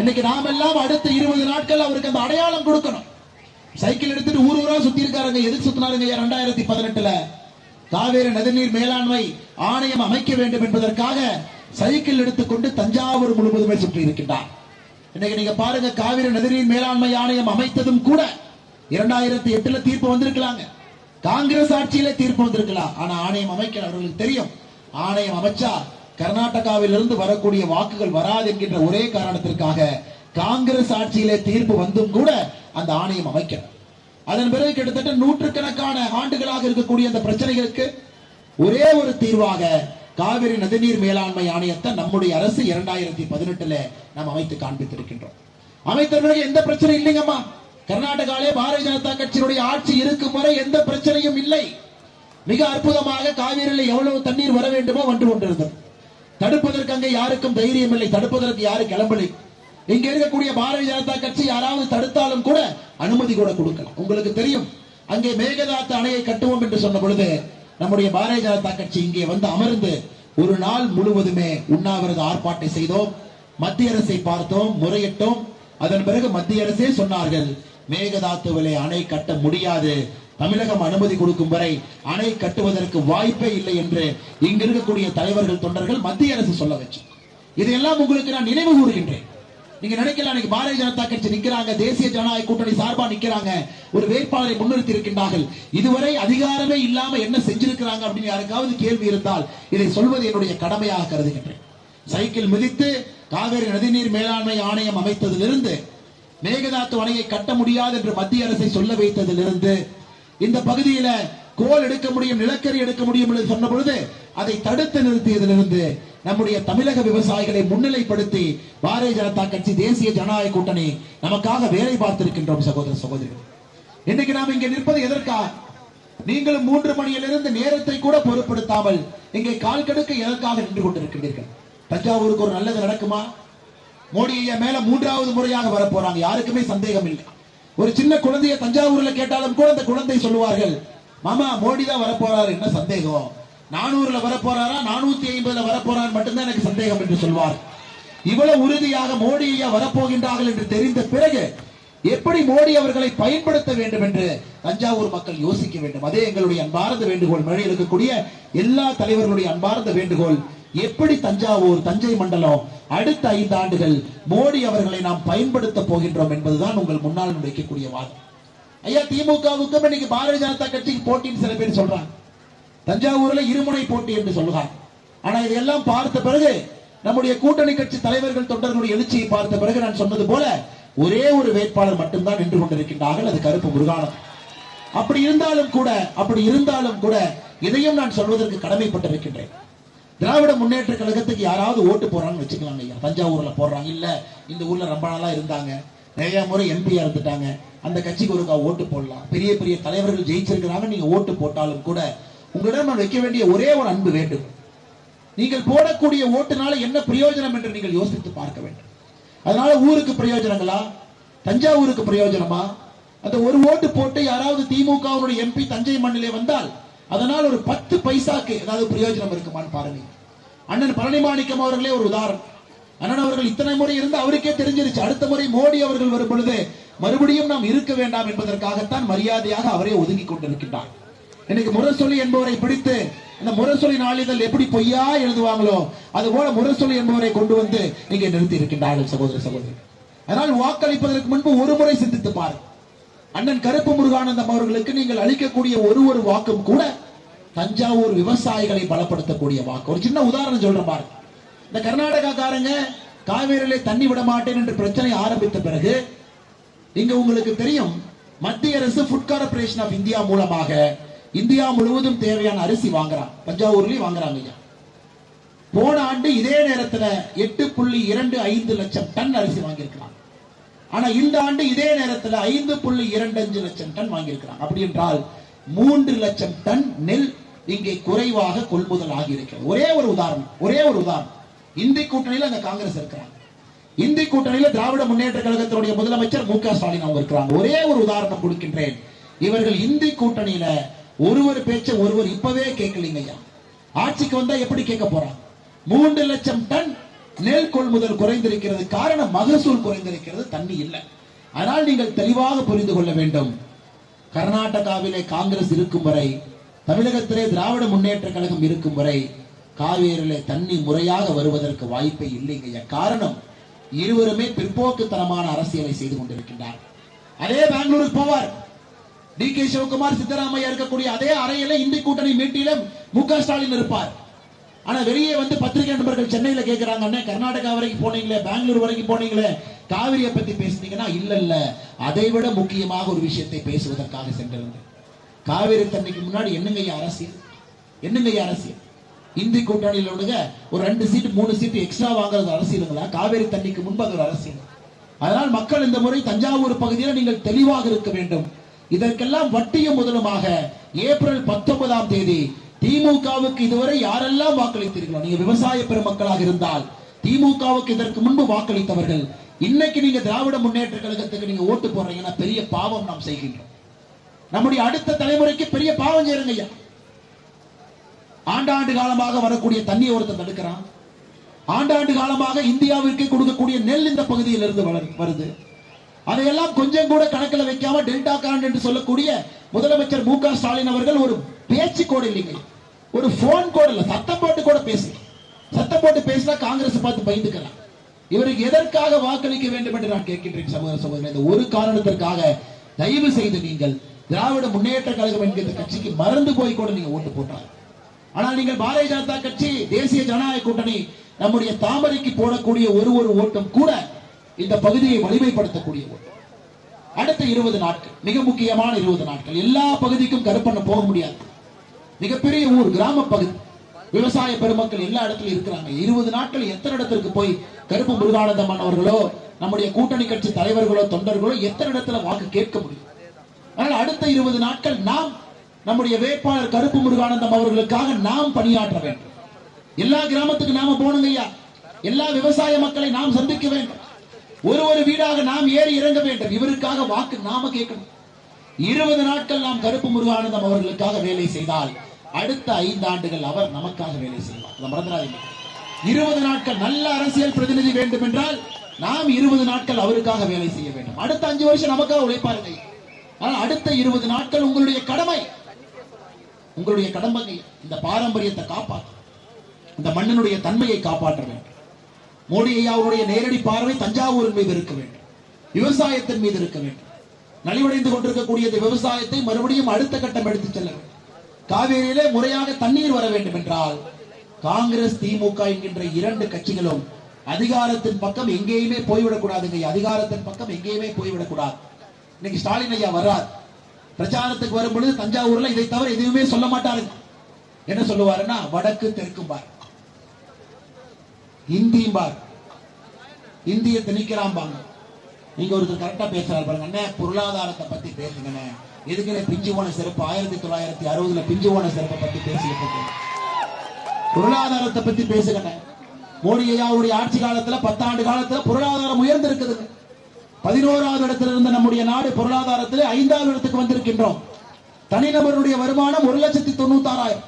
இன்னைக்கு நாமெல்லாம் அடுத்த இருபது நாட்கள் அவருக்கு அந்த அடையாளம் கொடுக்கணும். சைக்கிள் எடுத்துட்டு ஊர் ஊரா சுத்தி இருக்காருங்க எதுக்கு சுத்தினாருங்க ரெண்டாயிரத்தி பதினெட்டுல. காவேரி நதிநீர் மேலாண்மை ஆணையம் அமைக்க வேண்டும் என்பதற்காக சைக்கிள் எடுத்துக்கொண்டு தஞ்சாவூர் முழுவதுமே சுற்றி இருக்கின்றார். இன்னைக்கு நீங்க பாருங்க காவிரி நதிநீர் மேலாண்மை ஆணையம் அமைத்ததும் கூட இரண்டாயிரத்தி எட்டுல தீர்ப்பு வந்திருக்கலாங்க. காங்கிரஸ் ஆட்சியில தீர்ப்பு வந்திருக்கலாம். ஆனா ஆணையம் அமைக்க அவர்களுக்கு தெரியும். ஆணையம் அமைச்சா கர்நாடகாவிலிருந்து வரக்கூடிய வாக்குகள் வராது என்கின்ற ஒரே காரணத்திற்காக காங்கிரஸ் ஆட்சியிலே தீர்ப்பு வந்தும் கூட அந்த ஆணையம் அமைக்க அதன் பிறகு கிட்டத்தட்ட நூற்றுக்கணக்கான ஆண்டுகளாக இருக்கக்கூடிய அந்த பிரச்சனைகளுக்கு ஒரே ஒரு தீர்வாக காவிரி நதிநீர் மேலாண்மை ஆணையத்தை நம்முடைய அரசு இரண்டாயிரத்தி பதினெட்டுல நாம் அமைத்து காண்பித்திருக்கின்றோம். அமைத்த பிறகு எந்த பிரச்சனை இல்லைங்கம்மா. கர்நாடகாவிலே பாரதிய ஜனதா கட்சியினுடைய ஆட்சி இருக்கும் வரை எந்த பிரச்சனையும் இல்லை. மிக அற்புதமாக காவிரியில் எவ்வளவு தண்ணீர் வர வேண்டுமோ வந்து கொண்டிருந்தது. தடுப்பதற்கு அங்கே யாருக்கும் தைரியம் இல்லை தடுப்பதற்கு யாரும் கிளம்பலை. இங்க இருக்கக்கூடிய பாரதிய ஜனதா கட்சி யாராவது தடுத்தாலும் கூட அனுமதி கூட கொடுக்கலாம். உங்களுக்கு தெரியும் அங்கே மேகதாத்து அணையை கட்டுவோம் என்று சொன்ன பொழுது நம்முடைய பாரதிய ஜனதா கட்சி இங்கே வந்து அமர்ந்து ஒரு நாள் முழுவதுமே உண்ணாவிரத ஆர்ப்பாட்டை செய்தோம் மத்திய அரசை பார்த்தோம் முறையிட்டோம். அதன் பிறகு மத்திய அரசே சொன்னார்கள் மேகதாத்துவிலே அணை கட்ட முடியாது தமிழகம் அனுமதி கொடுக்கும் வரை அணை கட்டுவதற்கு வாய்ப்பே இல்லை என்று இங்க இருக்கக்கூடிய தலைவர்கள் தொண்டர்கள் மத்திய அரசு சொல்ல வச்சு. இதையெல்லாம் உங்களுக்கு நான் நினைவு கூறுகின்றேன். நீங்க நினைக்கலாம் இன்னைக்கு பாரதிய ஜனதா கட்சி நிக்கிறாங்க தேசிய ஜனநாயக கூட்டணி சார்பா நிக்கிறாங்க ஒரு வேட்பாளரை முன்னிறுத்தி இருக்கின்றார்கள் இதுவரை அதிகாரமே இல்லாம என்ன செஞ்சிருக்கிறாங்க அப்படின்னு யாருக்காவது கேள்வி இருந்தால் இதை சொல்வது என்னுடைய கடமையாக கருதுகின்றேன். சைக்கிள் மிதித்து காவேரி நதிநீர் மேலாண்மை ஆணையம் அமைத்ததிலிருந்து மேகதாத்து அணையை கட்ட முடியாது என்று மத்திய அரசை சொல்ல வைத்ததிலிருந்து இந்த பகுதியில கோல் எடுக்க முடியும் நிலக்கரி எடுக்க முடியும் என்று சொன்ன பொழுது அதை தடுத்து நிறுத்தியதிலிருந்து நம்முடைய தமிழக விவசாயிகளை முன்னிலைப்படுத்தி பாரதிய ஜனதா கட்சி தேசிய ஜனநாயக கூட்டணி நமக்காக வேலை பார்த்திருக்கின்றோம் சகோதர சகோதரிகள். இன்னைக்கு நாம் இங்கே நிற்பது எதற்கா? நீங்களும் மூன்று மணியிலிருந்து நேரத்தை கூட பொருட்படுத்தாமல் இங்கே கால் கடுக்க எதற்காக நின்று கொண்டிருக்கின்றீர்கள்? தஞ்சாவூருக்கு ஒரு நல்லது நடக்குமா? மோடி ஐயா மேல மூன்றாவது முறையாக வர போறாங்க யாருக்குமே சந்தேகம் இல்லை ஒரு சின்ன குழந்தைய தஞ்சாவூர்ல கேட்டாலும் கூட அந்த குழந்தை சொல்லுவார்கள் மாமா மோடி தான் வரப்போறாரு. என்ன சந்தேகம்? நானூறுல வரப்போறாரா? நானூத்தி ஐம்பதுல வரப்போறாரு மட்டும்தான் எனக்கு சந்தேகம் என்று சொல்வார். இவ்வளவு உறுதியாக மோடி ஐயா வரப்போகின்றார்கள் என்று தெரிந்த பிறகு எப்படி மோடி அவர்களை பயன்படுத்த வேண்டும் என்று தஞ்சாவூர் மக்கள் யோசிக்க வேண்டும். அதே எங்களுடைய அன்பார்ந்த வேண்டுகோள் மேலே இருக்கக்கூடிய எல்லா தலைவர்களுடைய அன்பார்ந்த வேண்டுகோள் எப்படி தஞ்சாவூர் தஞ்சை மண்டலம் அடுத்த ஐந்து ஆண்டுகள் மோடி அவர்களை நாம் பயன்படுத்த போகின்றோம் என்பதுதான் உங்கள் முன்னால் வைக்கக்கூடிய வாதம். ஐயா திமுகவுக்கும் இன்னைக்கு பாரதிய ஜனதா கட்சிக்கு போட்டின்னு சில பேர் சொல்றாங்க. தஞ்சாவூர்ல இருமுனை போட்டி என்று சொல்கிறார் ஆனா இதையெல்லாம் பார்த்த பிறகு நம்முடைய கூட்டணி கட்சி தலைவர்கள் தொண்டர்களுடைய எழுச்சியை பார்த்த பிறகு நான் சொன்னது போல ஒரே ஒரு வேட்பாளர் மட்டும்தான் நின்று கொண்டிருக்கின்றார்கள். அது கருப்பு முருகானம் அப்படி இருந்தாலும் கூட அப்படி இருந்தாலும் கூட இதையும் நான் சொல்வதற்கு கடமைப்பட்டிருக்கின்றேன். திராவிட முன்னேற்ற கழகத்துக்கு யாராவது ஓட்டு போறாங்கன்னு வச்சுக்கலாம் ஐயா. தஞ்சாவூர்ல போடுறாங்க. இல்ல இந்த ஊர்ல ரொம்ப நாளா இருந்தாங்க. நிறைய முறை எம்பியா இருந்துட்டாங்க. அந்த கட்சிக்கு ஒருக்கா ஓட்டு போடலாம். பெரிய பெரிய தலைவர்கள் ஜெயிச்சிருக்கிறாங்க. நீங்க ஓட்டு போட்டாலும் கூட உங்களிடம் நான் வைக்க வேண்டிய ஒரே ஒரு அன்பு வேண்டும். நீங்கள் போடக்கூடிய ஓட்டுனால என்ன பிரயோஜனம் என்று நீங்கள் யோசித்து பார்க்க வேண்டும். அதனால ஊருக்கு பிரயோஜனங்களா? தஞ்சாவூருக்கு பிரயோஜனமா? அந்த ஒரு ஓட்டு போட்டு யாராவது திமுகவுடைய எம்பி தஞ்சை மண்ணிலே வந்தால் அதனால் ஒரு பத்து பைசாக்கு ஏதாவது பிரயோஜனம் இருக்குமான்னு பாருங்க. அண்ணன் பழனிமாணிக்கம் அவர்களே ஒரு உதாரணம். அண்ணன் அவர்கள் இத்தனை முறை இருந்து அவருக்கே தெரிஞ்சிருச்சு. அடுத்த முறை மோடி அவர்கள் வரும் பொழுது மறுபடியும் நாம் இருக்க வேண்டாம் என்பதற்காகத்தான் மரியாதையாக அவரே ஒதுங்கி கொண்டிருக்கின்றார். இன்னைக்கு முரசொலி என்பவரை பிடித்து அந்த முரசொலி நாளிதழ் எப்படி பொய்யா எழுதுவாங்களோ அது போல முரசொலி என்பவரை கொண்டு வந்து இங்கே நிறுத்தி இருக்கின்றார்கள் சகோதர சகோதரி. அதனால் வாக்களிப்பதற்கு முன்பு ஒரு முறை சிந்தித்து பாருங்கள். அண்ணன் கருப்பு முருகானந்தம் அவர்களுக்கு நீங்கள் அளிக்கக்கூடிய ஒரு ஒரு வாக்கும் கூட தஞ்சாவூர் விவசாயிகளை பலப்படுத்தக்கூடிய வாக்கு. ஒரு சின்ன உதாரணம் சொல்றேன் பாருங்க இந்த கர்நாடகாக்காரங்க காவேரியிலே தண்ணி விட மாட்டேன் என்று பிரச்சனை ஆரம்பித்த பிறகு இங்க உங்களுக்கு தெரியும் மத்திய அரசு ஃபுட் கார்பரேஷன் ஆஃப் இந்தியா மூலமாக இந்தியா முழுவதும் தேவையான அரிசி வாங்குறான் தஞ்சாவூர்லயும் வாங்குறாங்க ஐயா போன ஆண்டு இதே நேரத்துல எட்டு புள்ளி இரண்டு ஐந்து லட்சம் டன் அரிசி வாங்கியிருக்கிறாங்க. ஆனா இந்த ஆண்டு இதே நேரத்துல ஐந்து புள்ளி இரண்டு அஞ்சு லட்சம் டன் வாங்கியிருக்கிறாங்க. அப்படி என்றால் மூன்று லட்சம் டன் நெல் இங்கே குறைவாக கொள்முதல் ஆகியிருக்கிறது ஒரே ஒரு உதாரணம் ஒரே ஒரு உதாரணம். இந்தி கூட்டணியில அந்த காங்கிரஸ் இருக்கிறாங்க. இந்தி கூட்டணியில திராவிட முன்னேற்ற கழகத்தினுடைய முதலமைச்சர் மு க ஸ்டாலின் அவங்க இருக்கிறாங்க. ஒரே ஒரு உதாரணம் கொடுக்கின்றேன். இவர்கள் இந்தி கூட்டணியில ஒருவர் பேச்ச ஒருவர் இப்பவே கேட்கலீங்க ஐயா. ஆட்சிக்கு வந்தா எப்படி கேட்க போறாங்க? மூன்று லட்சம் டன் நெல் கொள்முதல் குறைந்திருக்கிறது காரணம் மகசூல் குறைந்திருக்கிறது தண்ணி இல்லை. அதனால் நீங்கள் தெளிவாக புரிந்து கொள்ள வேண்டும். கர்நாடகாவிலே காங்கிரஸ் இருக்கும் வரை தமிழகத்திலே திராவிட முன்னேற்ற கழகம் இருக்கும் வரை காவேரியிலே தண்ணி முறையாக வருவதற்கு வாய்ப்பே இல்லைங்க காரணம் இருவருமே பிற்போக்குத்தனமான அரசியலை செய்து கொண்டிருக்கின்றார். அதே பெங்களூருக்கு போவார். டி கே சிவகுமார் சித்தராமையா இருக்கக்கூடிய அதே அறையில இந்தி கூட்டணி மீட்டிலும் மு க ஸ்டாலின் இருப்பார். ஆனா வெளியே வந்து பத்திரிகை நண்பர்கள் சென்னையில கேக்குறாங்க அண்ணே கர்நாடகா வரைக்கும் போனீங்களே பெங்களூர் வரைக்கும் போனீங்களே காவிரியை பத்தி பேசுனீங்கன்னா இல்ல இல்ல. அதை விட முக்கியமாக ஒரு விஷயத்தை பேசுவதற்காக சென்றிருந்தேன். காவிரி தண்ணிக்கு முன்னாடி என்னங்கய்யா அரசியல்? என்னங்கய்யா அரசியல்? இந்தி கூட்டணியில் விடுங்க ஒரு ரெண்டு சீட்டு மூணு சீட்டு எக்ஸ்ட்ரா வாங்குறது அரசியலுங்களா? காவேரி தண்ணிக்கு முன்பு ஒரு அரசியல். அதனால் மக்கள் இந்த முறை தஞ்சாவூர் பகுதியில் நீங்கள் தெளிவாக இருக்க வேண்டும். இதற்கெல்லாம் வட்டியும் முதலுமாக ஏப்ரல் பத்தொன்பதாம் தேதி திமுகவுக்கு இதுவரை யாரெல்லாம் வாக்களித்தீர்களோ நீங்க விவசாய பெருமக்களாக இருந்தால் திமுகவுக்கு இதற்கு முன்பு வாக்களித்தவர்கள் இன்னைக்கு நீங்க திராவிட முன்னேற்ற கழகத்துக்கு நீங்க ஓட்டு போடுறீங்கன்னா பெரிய பாவம் நாம் செய்கின்றோம். நம்முடைய அடுத்த தலைமுறைக்கு பெரிய பாவம் செய்யுங்க ஐயா. ஆண்டாண்டு காலமாக வரக்கூடிய தண்ணியை ஒருத்தன் தடுக்கிறான். ஆண்டாண்டு காலமாக இந்தியாவிற்கு கொடுக்கக்கூடிய நெல் இந்த பகுதியில் இருந்து வளரு- வருது. அதையெல்லாம் கொஞ்சம் கூட கணக்கில் வைக்காம டெல்டா காண்ட் என்று சொல்லக்கூடிய முதலமைச்சர் மு க ஸ்டாலின் அவர்கள் ஒரு பேச்சு கூட இல்லைங்க ஒரு போன் கூட இல்ல சத்தம் போட்டு கூட பேசு. சத்தம் போட்டு பேசினா காங்கிரஸ் பார்த்து பயந்துக்கலாம். இவருக்கு எதற்காக வாக்களிக்க வேண்டும் என்று நான் கேட்கின்றேன் சகோதர சகோதரன் இந்த ஒரு காரணத்திற்காக தயவு செய்து நீங்கள் திராவிட முன்னேற்ற கழகம் என்கிற கட்சிக்கு மறந்து போய் கூட நீங்க ஓட்டு போட்டார் ஆனால் நீங்கள் பாரதிய ஜனதா கட்சி தேசிய ஜனநாயக கூட்டணி நம்முடைய தாமரைக்கு போடக்கூடிய ஒரு ஒரு ஓட்டம் கூட இந்த பகுதியை வலிமைப்படுத்தக்கூடிய ஓட்டம். அடுத்த இருபது நாட்கள் மிக முக்கியமான இருபது நாட்கள். எல்லா பகுதிக்கும் கருப்பண்ண போக முடியாது. மிகப்பெரிய ஊர் கிராம பகுதி விவசாய பெருமக்கள் எல்லா இடத்துலயும் இருக்கிறாங்க. இருபது நாட்கள் எத்தனை இடத்திற்கு போய் கருப்பு முருகானந்தம் அவர்களோ நம்முடைய கூட்டணி கட்சி தலைவர்களோ தொண்டர்களோ எத்தனை இடத்துல வாக்கு கேட்க முடியும்? அதனால் அடுத்த இருபது நாட்கள் நாம் நம்முடைய வேட்பாளர் கருப்பு முருகானந்தம் அவர்களுக்காக நாம் பணியாற்ற வேண்டும். எல்லா கிராமத்துக்கு நாம போனோங்க ஐயா. எல்லா விவசாய மக்களை நாம் சந்திக்க வேண்டும். ஒரு ஒரு வீடாக நாம் ஏறி இறங்க வேண்டும். இவருக்காக வாக்கு நாம கேட்கணும். இருபது நாட்கள் நாம் கருப்பு முருகானந்தம் அவர்களுக்காக வேலை செய்தால் அடுத்த ஐந்து ஆண்டுகள் அவர் நமக்காக வேலை செய்வார். அதை மறந்துடாதீங்க. இருபது நாட்கள் நல்ல அரசியல் பிரதிநிதி வேண்டும் என்றால் நாம் இருபது நாட்கள் அவருக்காக வேலை செய்ய வேண்டும். அடுத்த அஞ்சு வருஷம் நமக்காக உழைப்பாருங்க. ஆனால் அடுத்த இருபது நாட்கள் உங்களுடைய கடமை. உங்களுடைய கடமை இந்த பாரம்பரியத்தை காப்பாற்ற இந்த மண்ணினுடைய தன்மையை காப்பாற்ற வேண்டும். மோடி ஐயாவுடைய நேரடி பார்வை தஞ்சாவூரின் மீது இருக்க வேண்டும். விவசாயத்தின் மீது இருக்க வேண்டும். நலிவடைந்து கொண்டிருக்கக்கூடிய இந்த விவசாயத்தை மறுபடியும் அடுத்த கட்டம் எடுத்துச் செல்ல வேண்டும். காவேரியிலே முறையாக தண்ணீர் வர வேண்டும் என்றால் காங்கிரஸ் திமுக என்கின்ற இரண்டு கட்சிகளும் அதிகாரத்தின் பக்கம் எங்கேயுமே போய்விடக்கூடாதுங்க. அதிகாரத்தின் பக்கம் எங்கேயுமே போய்விடக்கூடாது. இன்னைக்கு ஸ்டாலின் ஐயா வர்றார். பிரச்சாரத்துக்கு வரும் பொழுது தஞ்சாவூர்ல இதை தவிர எதுவுமே சொல்ல மாட்டாருங்க என்ன சொல்லுவாருன்னா வடக்கு தெற்கும் பார். இந்தியும் பார். இந்திய திணிக்கிறாம்பாங்க நீங்க ஒருத்தர் கரெக்டா பேசுறாரு பாருங்க. அண்ணே பொருளாதாரத்தை பத்தி பேசுங்கண்ணே. எதுக்குன்னு பிஞ்சு போன சிறப்பு ஆயிரத்தி தொள்ளாயிரத்தி அறுபதுல பிஞ்சு போன சிறப்பை பத்தி பேசிட்டு பொருளாதாரத்தை பத்தி பேசுங்கண்ணே. மோடி ஐயாவுடைய ஆட்சி காலத்துல பத்தாண்டு காலத்துல பொருளாதாரம் உயர்ந்து பதினோராவது இடத்துல இருந்த நம்முடைய நாடு பொருளாதாரத்தில் ஐந்தாவது இடத்துக்கு வந்திருக்கின்றோம். தனிநபருடைய வருமானம் ஒரு லட்சத்தி தொண்ணூத்தாறாயிரம்.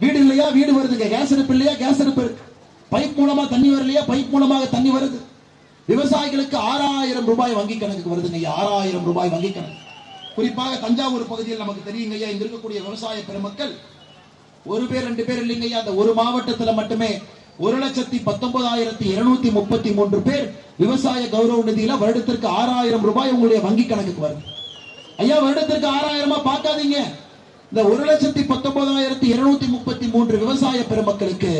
வீடு இல்லையா? வீடு வருதுங்க. கேஸ் அடுப்பு இல்லையா? கேஸ் அடுப்பு இருக்கு. பைப் மூலமா தண்ணி வரலையா? பைப் மூலமாக தண்ணி வருது. விவசாயிகளுக்கு ஆறாயிரம் ரூபாய் வங்கி கணக்குக்கு வருதுங்க ஆறாயிரம் ரூபாய் வங்கி கணக்கு. குறிப்பாக தஞ்சாவூர் பகுதியில் நமக்கு தெரியுங்க ஐயா இங்க இருக்கக்கூடிய விவசாய பெருமக்கள். ஒரு பேர் ரெண்டு பேர் இல்லைங்க ஐயா அந்த ஒரு மாவட்டத்துல மட்டுமே ஒரு லட்சத்தி பத்தொன்பதாயிரத்தி இருநூத்தி முப்பத்தி மூன்று பேர் விவசாய கௌரவ நிதியில வருடத்திற்கு ஆறாயிரம் ரூபாய் உங்களுடைய வங்கி கணக்குக்கு வருது. ஐயா வருடத்திற்கு ஆறாயிரமா பார்க்காதீங்க. இந்த ஒரு லட்சத்தி பத்தொன்பதாயிரத்தி இருநூத்தி முப்பத்தி மூன்று விவசாய பெருமக்களுக்கு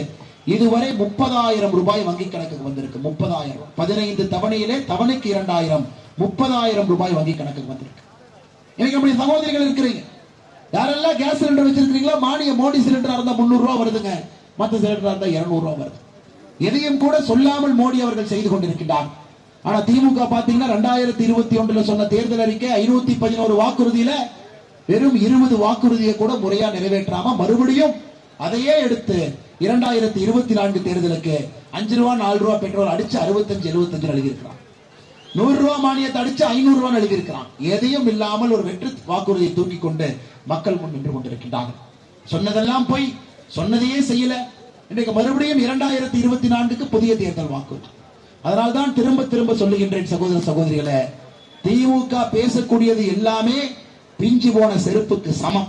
இதுவரை முப்பதாயிரம் ரூபாய் வங்கி கணக்குக்கு வந்திருக்கு. முப்பதாயிரம். பதினைந்து தவணையிலே தவணைக்கு இரண்டாயிரம். முப்பதாயிரம் ரூபாய் வங்கி கணக்குக்கு வந்திருக்கு. எனக்கு அப்படி சகோதரிகள் இருக்கிறீங்க? யாரெல்லாம் கேஸ் சிலிண்டர் வச்சிருக்கீங்களோ மானிய மோடி சிலிண்டரா இருந்தா முன்னூறு ரூபா வருதுங்க. மத்த சிலிண்டரா இருந்தா இருநூறு ரூபா வருது. எதையும் கூட சொல்லாமல் மோடி அவர்கள் செய்து கொண்டிருக்கிறார் ஆனா திமுக பாத்தீங்கன்னா ரெண்டாயிரத்தி இருபத்தி ஒன்றுல சொன்ன தேர்தல் அறிக்கை ஐநூத்தி பதினோரு வாக்குறுதியில வெறும் இருபது வாக்குறுதியை கூட முறையா நிறைவேற்றாம மறுபடியும் அதையே எடுத்து இரண்டாயிரத்தி இருபத்தி நான்கு தேர்தலுக்கு அஞ்சு ரூபா நாலு ரூபா பெட்ரோல் அடிச்சு அறுபத்தஞ்சு எழுபத்தஞ்சு எழுதியிருக்கிறான். நூறு ரூபா மானியத்தை அடிச்சு ஐநூறு ரூபாய் எழுதியிருக்கிறான். எதையும் இல்லாமல் ஒரு வெற்றி வாக்குறுதியை தூக்கி கொண்டு மக்கள் முன் நின்று கொண்டிருக்கின்றார்கள். சொன்னதெல்லாம் போய் சொன்னதையே செய்யல. இன்றைக்கு மறுபடியும் இரண்டாயிரத்தி இருபத்தி நான்குக்கு புதிய தேர்தல் வாக்கு அதனால்தான் திரும்ப திரும்ப சொல்லுகின்றேன் சகோதர சகோதரிகளை திமுக பேசக்கூடியது எல்லாமே பிஞ்சு போன செருப்புக்கு சமம்.